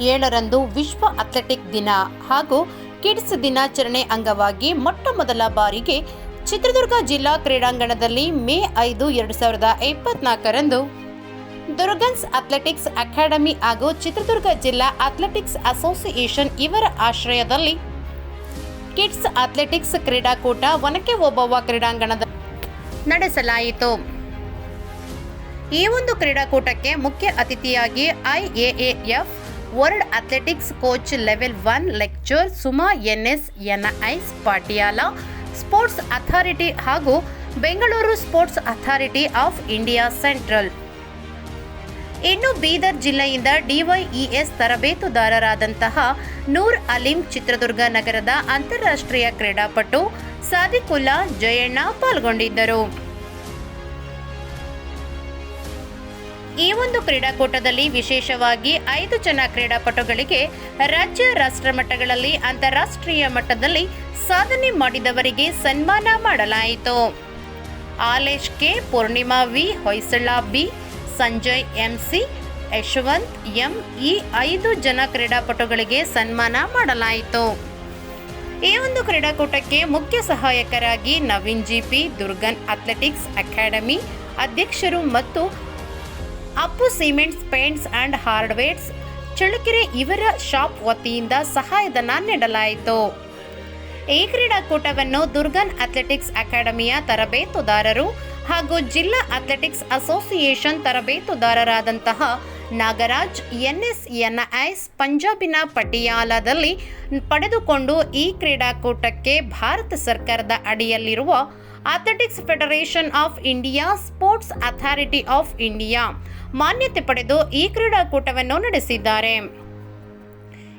ಏಳರಂದು ವಿಶ್ವ ಅಥ್ಲೆಟಿಕ್ ದಿನ ಹಾಗೂ ಕಿಡ್ಸ್ ದಿನಾಚರಣೆ ಅಂಗವಾಗಿ ಮೊಟ್ಟ ಮೊದಲ ಬಾರಿಗೆ ಚಿತ್ರದುರ್ಗ ಜಿಲ್ಲಾ ಕ್ರೀಡಾಂಗಣದಲ್ಲಿ ಮೇ ಐದು ಎರಡು ಸಾವಿರದ ಇಪ್ಪತ್ನಾಲ್ಕರಂದು ದುರ್ಗನ್ಸ್ ಅಥ್ಲೆಟಿಕ್ಸ್ ಅಕಾಡೆಮಿ ಹಾಗೂ ಚಿತ್ರದುರ್ಗ ಜಿಲ್ಲಾ ಅಥ್ಲೆಟಿಕ್ಸ್ ಅಸೋಸಿಯೇಷನ್ ಇವರ ಆಶ್ರಯದಲ್ಲಿ ಕಿಡ್ಸ್ ಅಥ್ಲೆಟಿಕ್ಸ್ ಕ್ರೀಡಾಕೂಟ ಒನಕೆ ಓಬವ್ವ ಕ್ರೀಡಾಂಗಣದ ನಡೆಸಲಾಯಿತು. ಈ ಒಂದು ಕ್ರೀಡಾಕೂಟಕ್ಕೆ ಮುಖ್ಯ ಅತಿಥಿಯಾಗಿ IAAF world athletics coach level one lecture Suma NS NIS Patiala, sports authority ಹಾಗೂ Bengaluru sports authority of India central. ಇನ್ನು ಬೀದರ್ ಜಿಲ್ಲೆಯಿಂದ ಡಿವೈಇಎಸ್ ತರಬೇತುದಾರರಾದಂತಹ ನೂರ್ ಅಲಿಂ ಚಿತ್ರದುರ್ಗ ನಗರದ ಅಂತಾರಾಷ್ಟ್ರೀಯ ಕ್ರೀಡಾಪಟು ಸಾದಿಕುಲ್ಲಾ ಜಯಣ್ಣ ಪಾಲ್ಗೊಂಡಿದ್ದರು. ಈ ಒಂದು ಕ್ರೀಡಾಕೂಟದಲ್ಲಿ ವಿಶೇಷವಾಗಿ ಐದು ಜನ ಕ್ರೀಡಾಪಟುಗಳಿಗೆ ರಾಜ್ಯ ರಾಷ್ಟ್ರ ಮಟ್ಟಗಳಲ್ಲಿ, ಅಂತಾರಾಷ್ಟ್ರೀಯ ಮಟ್ಟದಲ್ಲಿ ಸಾಧನೆ ಮಾಡಿದವರಿಗೆ ಸನ್ಮಾನ ಮಾಡಲಾಯಿತು. Alesh K. Poornima V. Hoysala B. Sanjay MC Yashwant M. ಈ ಐದು ಜನ ಕ್ರೀಡಾಪಟುಗಳಿಗೆ ಸನ್ಮಾನ ಮಾಡಲಾಯಿತು. ಈ ಒಂದು ಕ್ರೀಡಾಕೂಟಕ್ಕೆ ಮುಖ್ಯ ಸಹಾಯಕರಾಗಿ Naveen GP Durgan athletics academy ಅಧ್ಯಕ್ಷರು ಮತ್ತು Appu cements, paints and hardwares Challakere ಇವರ ಶಾಪ್ ವತಿಯಿಂದ ಸಹಾಯಧನ ನೀಡಲಾಯಿತು. ಈ ಕ್ರೀಡಾಕೂಟವನ್ನು ದುರ್ಗನ್ ಅಥ್ಲೆಟಿಕ್ಸ್ ಅಕಾಡೆಮಿಯ ತರಬೇತುದಾರರು ಹಾಗೂ ಜಿಲ್ಲಾ ಅಥ್ಲೆಟಿಕ್ಸ್ ಅಸೋಸಿಯೇಷನ್ ತರಬೇತುದಾರರಾದಂತಹ ನಾಗರಾಜ್ ಎನ್ಎಸ್ ಎನ್ಐಸ್ ಪಂಜಾಬಿನ ಪಟಿಯಾಲದಲ್ಲಿ ಪಡೆದುಕೊಂಡು ಈ ಕ್ರೀಡಾಕೂಟಕ್ಕೆ ಭಾರತ ಸರ್ಕಾರದ ಅಡಿಯಲ್ಲಿರುವ athletics federation of India sports authority of India ಮಾನ್ಯತೆ ಪಡೆದು ಈ ಕ್ರೀಡಾಕೂಟವನ್ನು ನಡೆಸಿದ್ದಾರೆ.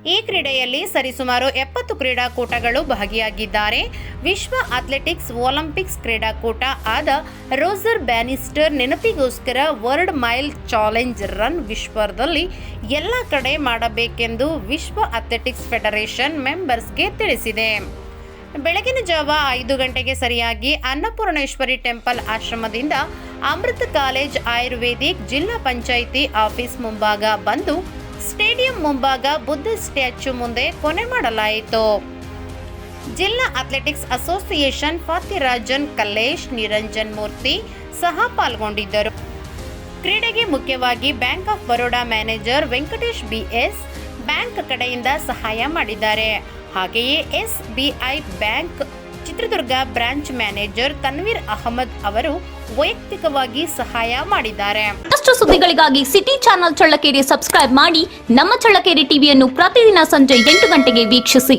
ಈ ಕ್ರೀಡೆಯಲ್ಲಿ ಸರಿಸುಮಾರು ಎಪ್ಪತ್ತು ಕ್ರೀಡಾಕೂಟಗಳು ಭಾಗಿಯಾಗಿದ್ದಾರೆ. ವಿಶ್ವ ಅಥ್ಲೆಟಿಕ್ಸ್ ಒಲಿಂಪಿಕ್ಸ್ ಕ್ರೀಡಾಕೂಟ ಆದ ರೋಸರ್ ಬ್ಯಾನಿಸ್ಟರ್ ನೆನಪಿಗೋಸ್ಕರ ವರ್ಲ್ಡ್ ಮೈಲ್ ಚಾಲೆಂಜ್ ರನ್ ವಿಶ್ವದಲ್ಲಿ ಎಲ್ಲ ಕಡೆ ಮಾಡಬೇಕೆಂದು ವಿಶ್ವ ಅಥ್ಲೆಟಿಕ್ಸ್ ಫೆಡರೇಷನ್ ಮೆಂಬರ್ಸ್ಗೆ ತಿಳಿಸಿದೆ. ಬೆಳಗಿನ ಜಾವ ಐದು ಗಂಟೆಗೆ ಸರಿಯಾಗಿ ಅನ್ನಪೂರ್ಣೇಶ್ವರಿ ಟೆಂಪಲ್ ಆಶ್ರಮದಿಂದ ಅಮೃತ ಕಾಲೇಜ್ ಆಯುರ್ವೇದಿಕ್ ಜಿಲ್ಲಾ ಪಂಚಾಯಿತಿ ಆಫೀಸ್ ಮುಂಭಾಗ ಬಂದು ಸ್ಟೇಡಿಯಂ ಮುಂಭಾಗ ಬುದ್ಧ ಸ್ಟ್ಯಾಚ್ಯೂ ಮುಂದೆ ಕೊನೆ ಮಾಡಲಾಯಿತು. ಜಿಲ್ಲಾ ಅಥ್ಲೆಟಿಕ್ಸ್ ಅಸೋಸಿಯೇಷನ್ ಫಾತಿರಾಜನ್ ಕಲ್ಲೇಶ್, ನಿರಂಜನ್ ಮೂರ್ತಿ ಸಹ ಪಾಲ್ಗೊಂಡಿದ್ದರು. ಕ್ರೀಡೆಗೆ ಮುಖ್ಯವಾಗಿ bank of Baroda manager Venkatesh BS bank ಕಡೆಯಿಂದ ಸಹಾಯ ಮಾಡಿದ್ದಾರೆ. ಹಾಗೆಯೇ S B I bank, Chitradurga branch manager Tanveer Ahmed ಅವರು ವೈಯಕ್ತಿಕವಾಗಿ ಸಹಾಯ ಮಾಡಿದ್ದಾರೆ. ಮತ್ತಷ್ಟು ಸುದ್ದಿಗಳಿಗಾಗಿ ಸಿಟಿ ಚಾನೆಲ್ ಚಳ್ಳಕೇರಿ ಸಬ್ಸ್ಕ್ರೈಬ್ ಮಾಡಿ, ನಮ್ಮ ಚಳ್ಳಕೆರೆ ಟಿವಿಯನ್ನು ಪ್ರತಿದಿನ ಸಂಜೆ ಎಂಟು ಗಂಟೆಗೆ ವೀಕ್ಷಿಸಿ.